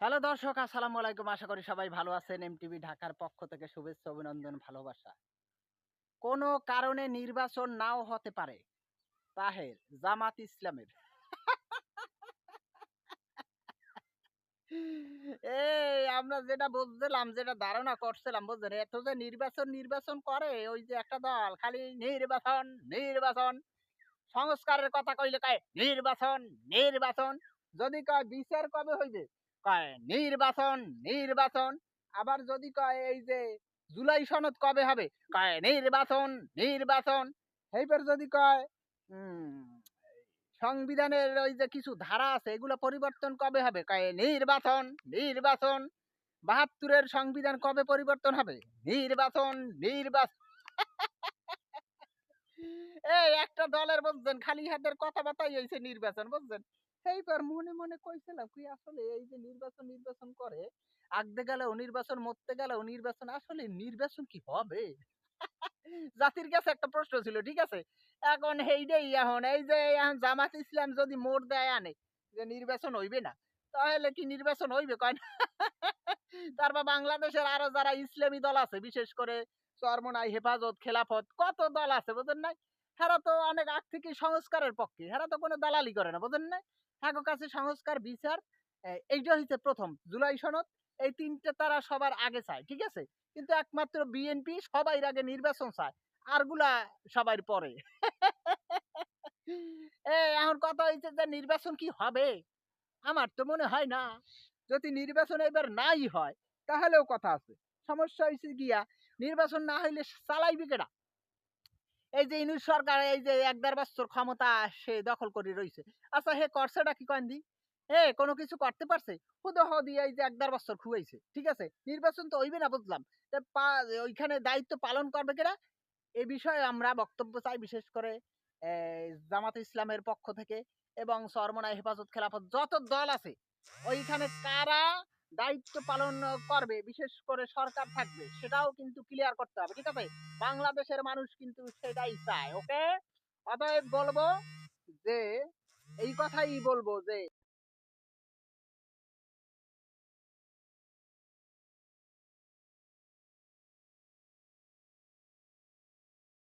Hello দর্শক, আসসালামু আলাইকুম। আশা করি সবাই ভালো আছেন। এমটিভি ঢাকার পক্ষ থেকে শুভেচ্ছা, অভিনন্দন, ভালোবাসা। কোনো কারণে নির্বাচন নাও হতে পারে, তাহের, জামাত ইসলামের। এই, আমরা যেটা বুঝছিলাম যেটা ধারণা করছিলাম, বুঝলেন? এত যে নির্বাচন নির্বাচন করে, ওই যে একটা দল, খালি নির্বাচন নির্বাচন। সংস্কারের কথা কইলে কয়, নির্বাচন নির্বাচন। যদি কয় বিচার কবে হইবে? কয়, নির্বাচন নির্বাচন। আবার যদি কয়, এই যে জুলাই সনদ কবে হবে? কয়, নির্বাচন নির্বাচন। এইবার যদি কয় সংবিধানের ওই যে কিছু ধারা আছে, এগুলো পরিবর্তন কবে হবে? কয়, নির্বাচন নির্বাচন। বাহাত্তরের সংবিধান কবে পরিবর্তন হবে? নির্বাচন নির্বাচন এই একটা দলের, বুঝছেন, খালি হাতের কথাবার্তাই হয়েছে নির্বাচন, বুঝছেন? এইবার মনে মনে কইছিলাম কি আসলে এই যে নির্বাচন নির্বাচন করে আগতে গেলেও নির্বাচন, মরতে গেলেও নির্বাচন, আসলে নির্বাচন কি হবে? জাতির কাছে একটা প্রশ্ন ছিল, ঠিক আছে? এখন এইটাই এখন, এই যে এখন জামাত ইসলাম যদি মোট দেয় আনে, যে নির্বাচন হইবে না, তাহলে কি নির্বাচন হইবে? কয় না। তারপর বাংলাদেশের আরও যারা ইসলামী দল আছে, বিশেষ করে চরমনাই, হেফাজত, খেলাফত, কত দল আছে, বোঝেন নাই? হেরা তো অনেক আগ থেকে সংস্কারের পক্ষে, হেরা তো কোনো দালালি করে না, বোঝেন নাই? হ্যাঁ কাছে সংস্কার, বিচার এইটা হচ্ছে প্রথম। জুলাই সনদ, এই তিনটে তারা সবার আগে চায়, ঠিক আছে? কিন্তু একমাত্র বিএনপি সবাই আগে নির্বাচন চায়, আরগুলা সবার পরে। এখন কথা হয়েছে যে নির্বাচন কি হবে? আমার তো মনে হয় না। যদি নির্বাচন এবার নাই হয়, তাহলেও কথা আছে। সমস্যা হয়েছে গিয়া, নির্বাচন না হইলে চালাইবে কেডা? এই যে ইনুস সরকার এই যে এক দেড় বছর ক্ষমতা সে দখল করে রইছে। আচ্ছা হে করছেটা কি কয়েন দি? এ কোনো কিছু করতে পারছে? হুদহ দিয়ে এই যে এক দেড় বছর খুয়াইছে, ঠিক আছে? নির্বাচন তো হইবে না বুঝলাম। ওইখানে দায়িত্ব পালন করবে কেরা? এ বিষয়ে আমরা বক্তব্য চাই বিশেষ করে জামাত ইসলামের পক্ষ থেকে এবং সরমনাই হেফাজত খেলাফত যত দল আছে, ওইখানে কারা দায়িত্ব পালন করবে, বিশেষ করে সরকার থাকবে, সেটাও কিন্তু ক্লিয়ার করতে হবে, ঠিক আছে? বাংলাদেশের মানুষ কিন্তু সেটাই চায় ওকে অতএব বলব যে, এই কথাই বলব যে